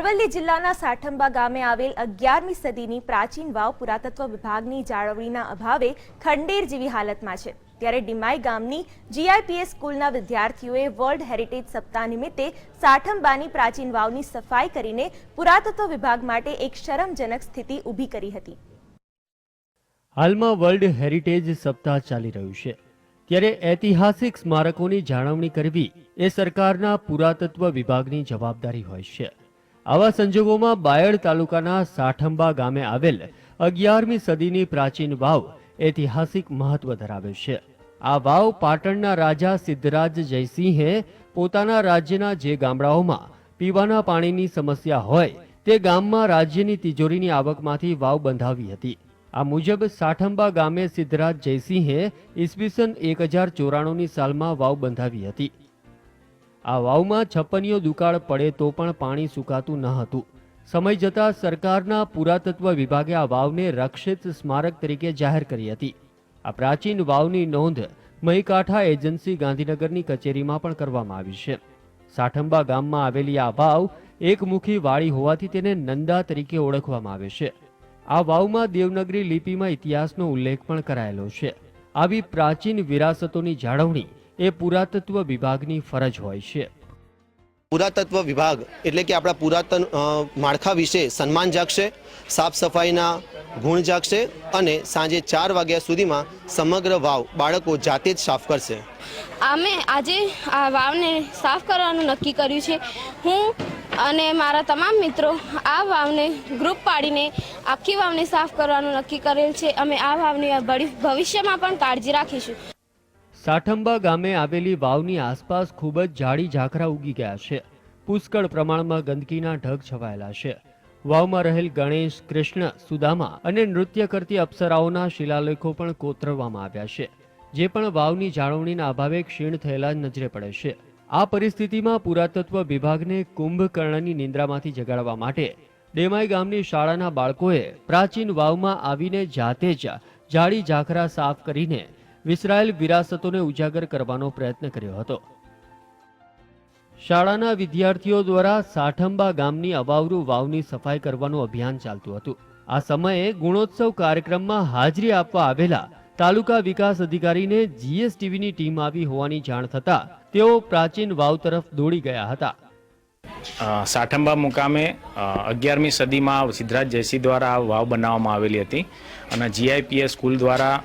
અરવલ્લી જિલ્લાના સાઠંબા ગામે આવેલ અગિયારમી સદીની પ્રાચીન વાવ પુરાતત્વ વિભાગની જાળવણીના અભાવે ખંડેર જેવી હાલતમાં છે. ત્યારે ડિમાઈ ગામની જીઆઈપીએસ સ્કૂલના વિદ્યાર્થીઓએ વર્લ્ડ હેરિટેજ સપ્તાહ નિમિત્તે સાઠંબાની પ્રાચીન વાવની સફાઈ કરીને પુરાતત્વ વિભાગ માટે એક શરમજનક સ્થિતિ ઊભી કરી હતી. હાલમાં વર્લ્ડ હેરિટેજ સપ્તાહ ચાલી રહ્યું છે. ત્યારે ઐતિહાસિક સ્મારકોની જાળવણી કરવી એ સરકારના પુરાતત્વ વિભાગની જવાબદારી હોય છે. આવા સંજોગોમાં બાયડ તાલુકાના સાઠંબા ગામે આવેલ અગિયારમી સદીની પ્રાચીન વાવ ઐતિહાસિક મહત્વ ધરાવે છે. આ વાવ પાટણના રાજા સિદ્ધરાજ જયસિંહે પોતાના રાજ્યના જે ગામડાઓમાં પીવાના પાણીની સમસ્યા હોય તે ગામમાં રાજ્યની તિજોરીની આવકમાંથી વાવ બંધાવી હતી. આ મુજબ સાઠંબા ગામે સિદ્ધરાજ જયસિંહે ઈસવીસન એક હજાર ચોરાણુંની સાલમાં વાવ બંધાવી હતી. આ વાવમાં છપ્પનિયો દુકાળ પડે તો પણ પાણી સુકાતું ન હતું. સમય જતાં સરકારના પુરાતત્વ વિભાગે આ વાવને રક્ષિત સ્મારક તરીકે જાહેર કરી હતી. આ પ્રાચીન વાવની નોંધ મહીકાંઠા એજન્સી ગાંધીનગરની કચેરીમાં પણ કરવામાં આવી છે. સાઠંબા ગામમાં આવેલી આ વાવ એકમુખી વાળી હોવાથી તેને નંદા તરીકે ઓળખવામાં આવે છે. આ વાવમાં દેવનગરી લિપિમાં ઇતિહાસનો ઉલ્લેખ પણ કરાયેલો છે. આવી પ્રાચીન વિરાસતોની જાળવણી એ પુરાતત્વ વિભાગની ફરજ હોય છે. પુરાતત્વ વિભાગ એટલે કે આપણા પુરાતન માળખા વિશે સન્માન જાગશે સાફ સફાઈના ગુણ જાગશે અને સાંજે ચાર વાગ્યા સુધીમાં સમગ્ર વાવ બાળકો જાતે જ સાફ કરશે. અમે આજે આ વાવને સાફ કરવાનું નક્કી કર્યું છે. હું અને મારા તમામ મિત્રો આ વાવને ગ્રુપ પાડીને આખી વાવને સાફ કરવાનું નક્કી કરેલ છે. અમે આ વાવની ભવિષ્યમાં પણ કાળજી રાખીશું. સાઠંબા ગામે આવેલી વાવની આસપાસ ખૂબ જ જાડી ઝાખરા ઉગી ગયા છે. પુષ્કળ પ્રમાણમાં ગંદકીના ઢગ છવાયેલા છે. વાવમાં રહેલ ગણેશ, કૃષ્ણ, સુદામા અને નૃત્ય કરતી અપ્સરાઓના શિલાલેખો પણ કોતરવામાં આવ્યા છે. જે પણ વાવની જાળવણીના અભાવે ક્ષીણ થયેલા નજરે પડે છે. આ પરિસ્થિતિમાં પુરાતત્વ વિભાગને કુંભકર્ણની નિંદ્રામાંથી જગાડવા માટે ડેમાઈ ગામની શાળાના બાળકોએ પ્રાચીન વાવમાં આવીને જાતે જ જાડી ઝાખરા સાફ કરીને વિસરાયેલ વિરાસતોને ઉજાગર કરવાનો પ્રયત્ન કર્યો હતો. શાળાના વિદ્યાર્થીઓ દ્વારા સાઠંબા ગામની અવાવરૂ વાવની સફાઈ કરવાનું અભિયાન ચાલતું હતું. આ સમયે ગુણોત્સવ કાર્યક્રમમાં હાજરી આપવા આવેલા તાલુકા વિકાસ અધિકારીને જીએસટીવીની ટીમ આવી હોવાની જાણ થતા તેઓ પ્રાચીન વાવ તરફ દોડી ગયા હતા. સાઠંબા મુકામે અગિયારમી સદીમાં સિદ્ધરાજ જયસિંહ દ્વારા આ વાવ બનાવવામાં આવેલી હતી અને જીઆઈપીએસ સ્કૂલ દ્વારા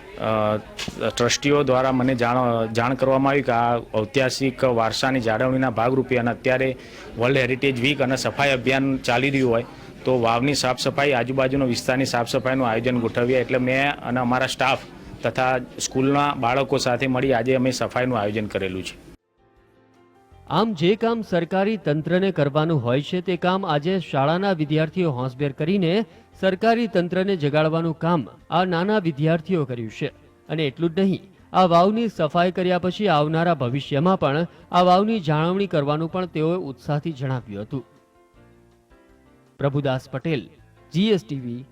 ટ્રસ્ટીઓ દ્વારા મને જાણ જાણ કરવામાં આવી કે આ ઐતિહાસિક વારસાની જાળવણીના ભાગરૂપે અને અત્યારે વર્લ્ડ હેરિટેજ વીક અને સફાઈ અભિયાન ચાલી રહ્યું હોય તો વાવની સાફ સફાઈ, આજુબાજુના વિસ્તારની સાફ સફાઈનું આયોજન ગોઠવ્યા એટલે મેં અને અમારા સ્ટાફ તથા સ્કૂલના બાળકો સાથે મળી આજે અમે સફાઈનું આયોજન કરેલું છે. આમ જે કામ સરકારી તંત્રને કરવાનું હોય છે તે કામ આજે શાળાના વિદ્યાર્થીઓ હોંશભેર કરીને સરકારી તંત્રને જગાડવાનું કામ આ નાના વિદ્યાર્થીઓ કર્યું છે. અને એટલું જ નહીં, આ વાવની સફાઈ કર્યા પછી આવનારા ભવિષ્યમાં પણ આ વાવની જાળવણી કરવાનું પણ તેઓએ ઉત્સાહથી જણાવ્યું હતું. પ્રભુદાસ પટેલ, જીએસટીવી